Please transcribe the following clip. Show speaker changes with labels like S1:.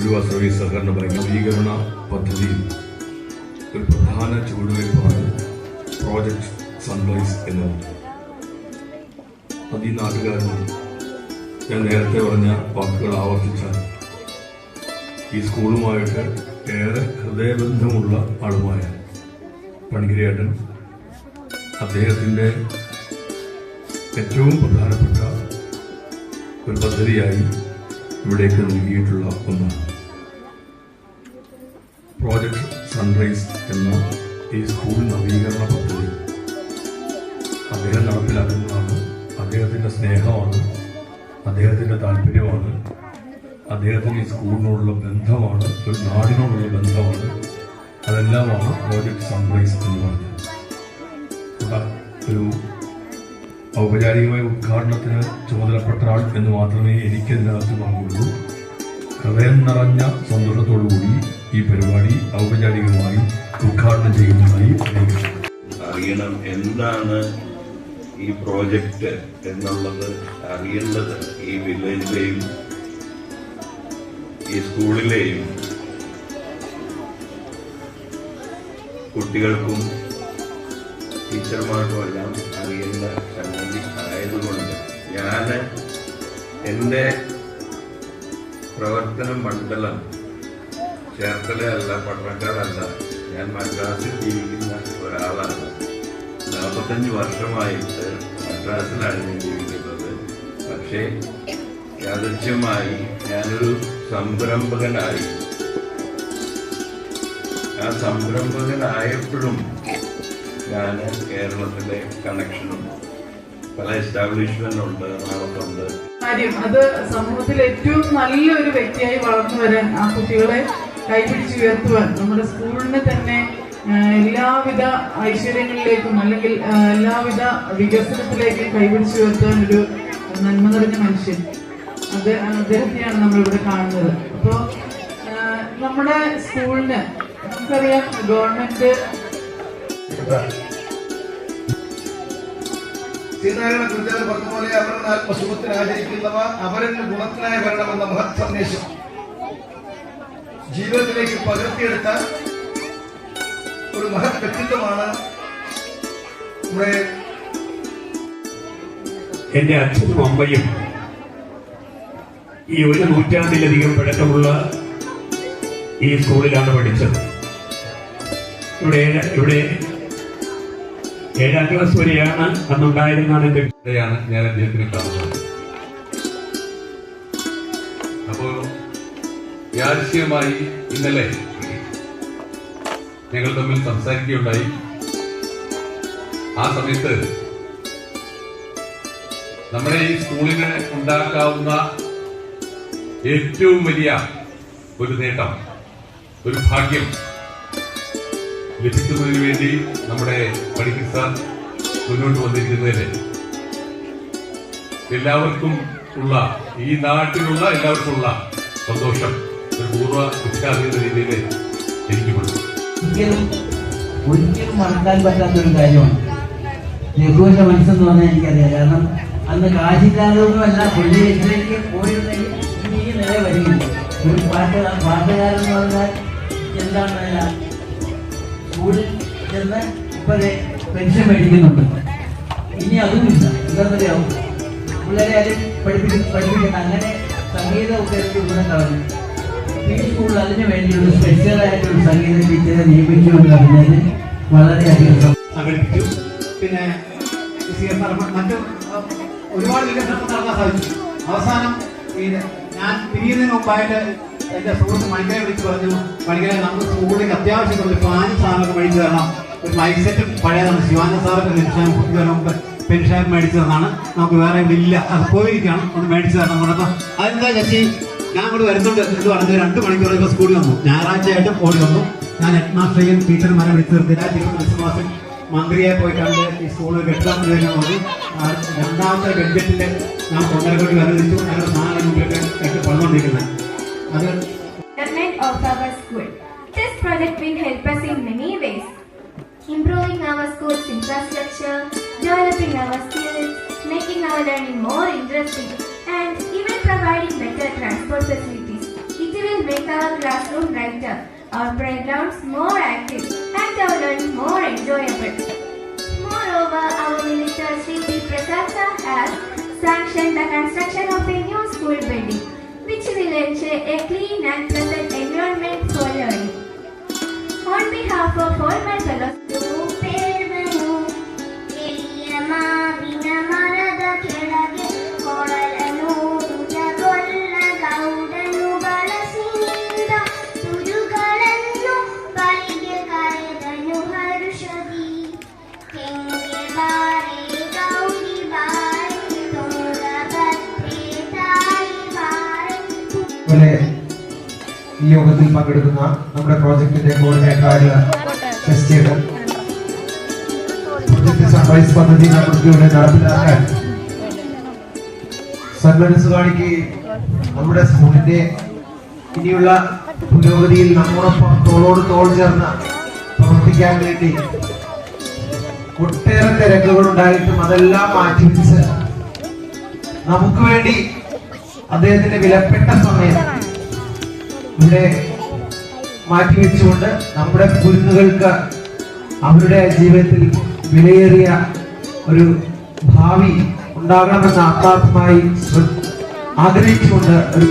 S1: ഉലുവ സർവീസ് സഹകരണ ബാങ്ക് നവീകരണ പദ്ധതിയിൽ ഒരു പ്രധാന ചുവടുവയ്പ്പാണ് പ്രോജക്റ്റ് സൺറൈസ് എന്നത്. അത് ഈ നാട്ടുകാരനും ഞാൻ നേരത്തെ പറഞ്ഞ വാക്കുകൾ ആവർത്തിച്ചാൽ ഈ സ്കൂളുമായിട്ട് ഏറെ ഹൃദയബന്ധമുള്ള ആളുമായ പണിഗിരിയേട്ടൻ അദ്ദേഹത്തിന്റെ ഏറ്റവും പ്രധാനപ്പെട്ട ഒരു പദ്ധതിയായി ഇവിടേക്ക് നൽകിയിട്ടുള്ള ഒന്നാണ് പ്രോജക്ട് സൺറൈസ് എന്ന ഈ സ്കൂൾ നവീകരണ പദ്ധതി. അദ്ദേഹം നടപ്പിലാക്കുന്നതാണ്. അദ്ദേഹത്തിന്റെ സ്നേഹമാണ്. അദ്ദേഹത്തിന്റെ താല്പര്യമാണ്. അദ്ദേഹത്തിന് ഈ സ്കൂളിനോടുള്ള ബന്ധമാണ്. ഒരു നാടിനോടുള്ള ബന്ധമാണ്. അതെല്ലാമാണ് പ്രോജക്ട് സൺറൈസ് എന്ന് പറഞ്ഞത്. ഒരു ഔപചാരികമായ ഉദ്ഘാടനത്തിന് ചുമതലപ്പെട്ട ആൾ എന്ന് മാത്രമേ എനിക്ക് ഇതിനകത്ത് പങ്കുള്ളൂ. ഹൃദയം നിറഞ്ഞ സന്തോഷത്തോടുകൂടി ഈ പരിപാടി ഔപചാരികമായി ഉദ്ഘാടനം ചെയ്യുന്നതായി
S2: അറിയണം. എന്താണ് ഈ പ്രോജക്റ്റ് എന്നുള്ളത് അറിയേണ്ടത് ഈ വില്ലേജിലെയും ഈ സ്കൂളിലെയും കുട്ടികൾക്കും ടീച്ചർമാർക്കും എല്ലാം അറിയേണ്ട ഞാൻ എന്റെ പ്രവർത്തന മണ്ഡലം ചേർത്തലയല്ല പട്ടണക്കാടല്ല ഞാൻ മദ്രാസിൽ ജീവിക്കുന്ന ഒരാളാണ്. നാൽപ്പത്തഞ്ച് വർഷമായിട്ട് മദ്രാസിലാണ് ഞാൻ ജീവിക്കുന്നത്. പക്ഷേ യാദൃശ്യമായി ഞാനൊരു സംരംഭകനായി. ആ സംരംഭകനായപ്പോഴും ഞാൻ കേരളത്തിലെ കണക്ഷനും പല എസ്റ്റാബ്ലിഷ്മെന്റ് ഉണ്ട് എറണാകുളത്തുണ്ട്
S3: കാര്യം അത് സമൂഹത്തിൽ ഏറ്റവും നല്ലൊരു വ്യക്തിയായി വളർന്നു വരാൻ ആ കുട്ടികളെ കൈപിടിച്ച് ഉയർത്തുവാൻ നമ്മുടെ സ്കൂളിനെ തന്നെ എല്ലാവിധ ഐശ്വര്യങ്ങളിലേക്കും അല്ലെങ്കിൽ എല്ലാവിധ വികസനത്തിലേക്കും കൈപിടിച്ച് ഉയർത്താൻ ഒരു നന്മ നിറഞ്ഞ മനുഷ്യൻ അത് അദ്ദേഹത്തെയാണ് നമ്മളിവിടെ കാണുന്നത്. അപ്പോൾ നമ്മുടെ സ്കൂളിന് നമുക്കറിയാം ഗവൺമെന്റ്
S4: ശ്രീനാരായണ ഗുരുദേവൻ പറഞ്ഞതുപോലെ അവരുടെ ആത്മസുഖത്തിന് ആചരിക്കുന്നവ അവരുടെ ഗുണത്തിനായി വരണമെന്ന മഹത് സന്ദേശം. ജീവിതത്തിലേക്ക് പകർത്തിയെടുത്ത ഒരു മഹത് വ്യക്തിത്വമാണ്
S5: എന്റെ അച്ഛനും അമ്മയും ഈ ഒരു നൂറ്റാണ്ടിലധികം പഴക്കമുള്ള ഈ സ്കൂളിലാണ് പഠിച്ചത്. ഇവിടെ ഇവിടെ ഏഴാം ക്ലാസ് വരെയാണ് അന്നുണ്ടായിരുന്നാണ് എന്റെ
S1: വിഷയാണ് ഞാൻ അദ്ദേഹത്തിന് കാണുന്നത് അപ്പോ യാദൃശ്യമായി ഇന്നലെ ഞങ്ങൾ തമ്മിൽ സംസാരിക്കുകയുണ്ടായി. ആ സമയത്ത് നമ്മുടെ ഈ സ്കൂളിന് ഉണ്ടാക്കാവുന്ന ഏറ്റവും വലിയ ഒരു നേട്ടം ഒരു ഭാഗ്യം ലഭിക്കുന്നതിന് വേണ്ടി നമ്മുടെ പണിക്കർ മുന്നോട്ട് വന്നിരിക്കുന്നതിന് എല്ലാവർക്കും ഉള്ള ഈ നാട്ടിലുള്ള എല്ലാവർക്കും ഉള്ള സന്തോഷം ഒരു പൂർവ വിഖ്യാതീത രീതിയിൽ എനിക്കുമുണ്ട്
S6: ഒരിക്കലും മറക്കാൻ പറ്റാത്തൊരു കാര്യമാണ്. രഘുവിന്റെ മനസ്സെന്ന് പറഞ്ഞാൽ എനിക്കറിയാം. കാരണം അന്ന് കാശില്ലാതൊന്നുമല്ല കൊള്ളിയേറ്റിലേക്ക് പോയിരുന്നെങ്കിൽ ഇനി നില വരികയില്ല. ഒരു പാട്ട് പാട്ടുകാരൻ എന്ന് പറഞ്ഞാൽ എന്താണ് സ്കൂളിൽ ചെന്ന് ഇപ്പോഴേ പെൻഷൻ മേടിക്കുന്നുണ്ട്. ഇനി അതുമില്ല എന്താണെന്നറിയാവും പിള്ളേരെ ആരും പഠിപ്പിക്കും പഠിപ്പിക്കണ്ട. അങ്ങനെ സംഗീതമൊക്കെ ഇവിടെ കളഞ്ഞു ഈ സ്കൂളിൽ അതിനു വേണ്ടിയുള്ള സ്പെഷ്യലായിട്ടുള്ള സംഗീത ടീച്ചറെ നിയമിച്ചു എന്ന് പറഞ്ഞതിന് വളരെയധികം.
S7: സംഘടിപ്പിച്ചു പിന്നെ മറ്റു ഒരുപാട് വികസനം നടത്താൻ സാധിച്ചു. അവസാനം ഞാൻ പിരിയുന്നതിന് മുമ്പായിട്ട് എന്റെ സുഹൃത്ത് മണിക്കരെ വിളിച്ച് പറഞ്ഞു മണിക്കരെ നമുക്ക് സ്കൂളിലേക്ക് അത്യാവശ്യം ഒരു ഫാനും സാധനമൊക്കെ മേടിച്ചു തരണം. ഒരു മൈക്ക് സെറ്റും പഴയതാണ് ശിവാനന്ദ സാറൊക്കെ പെൻഷൻ നമുക്ക് പെൻഷൻ മേടിച്ചു തന്നാണ്. നമുക്ക് വേറെ ഇല്ല. അത് പോയിരിക്കണം ഒന്ന് മേടിച്ചു തരണം കൂടെ അതെന്താ ചേച്ചി ഞാൻ ഇവിടെ വരുന്നുണ്ട്. എന്ന് പറഞ്ഞ്? രണ്ട് മണിക്കൂർ ഇപ്പോൾ സ്കൂളിൽ വന്നു. ഞായറാഴ്ചയായിട്ടും ഓടി വന്നു. ഞാൻ ഹെഡ് മാസ്റ്ററേയും ടീച്ചർമാരെ വിളിച്ചു നിർത്തില്ല ടീച്ചർ ക്രിസ്മസിൽ മന്ത്രിയെ പോയി കണ്ട് ഈ സ്കൂൾ കെട്ടാൻ നോക്കി രണ്ടാമത്തെ ബഡ്ജറ്റിൽ ഞാൻ ഒന്നര കോടി ഞങ്ങൾ നാല് മുമ്പിലൊക്കെ കെട്ടി പണിതുകൊണ്ടിരിക്കുന്നത്
S8: development of our school. This project will help us in many ways. Improving our school's infrastructure, developing our skills, making our learning more interesting, and even providing better transport facilities. It will make our classroom brighter, our playgrounds more active, and our learning more enjoyable. Moreover, our minister Sri. Prasad has sanctioned the construction of a new school building, which ensure a clean and pleasant
S9: യോഗത്തിൽ പങ്കെടുക്കുന്ന നമ്മുടെ പ്രോജക്റ്റിന്റെ കോർഡിനേറ്ററായ ശശിചേട്ടൻ പദ്ധതി ഇവിടെ നടപ്പിലാക്കാൻ. സന്മനസ് കാണിക്കുകയും നമ്മുടെ സ്കൂളിന്റെ ഇനിയുള്ള പുരോഗതിയിൽ നമ്മോടൊപ്പം തോളോട് തോൾ ചേർന്ന് പ്രവർത്തിക്കാൻ വേണ്ടി ഒട്ടേറെ തിരക്കുകൾ ഉണ്ടായിട്ടും അതെല്ലാം മാറ്റിവെച്ച് നമുക്ക് വേണ്ടി അദ്ദേഹത്തിന്റെ വിലപ്പെട്ട സമയം ഇവിടെ മാറ്റിവെച്ചുകൊണ്ട് നമ്മുടെ കുരുന്നുകൾക്ക് അവരുടെ ജീവിതത്തിൽ വിലയേറിയ ഒരു ഭാവി ഉണ്ടാകണമെന്ന് ആത്മാർത്ഥമായി ആഗ്രഹിച്ചുകൊണ്ട് ഒരു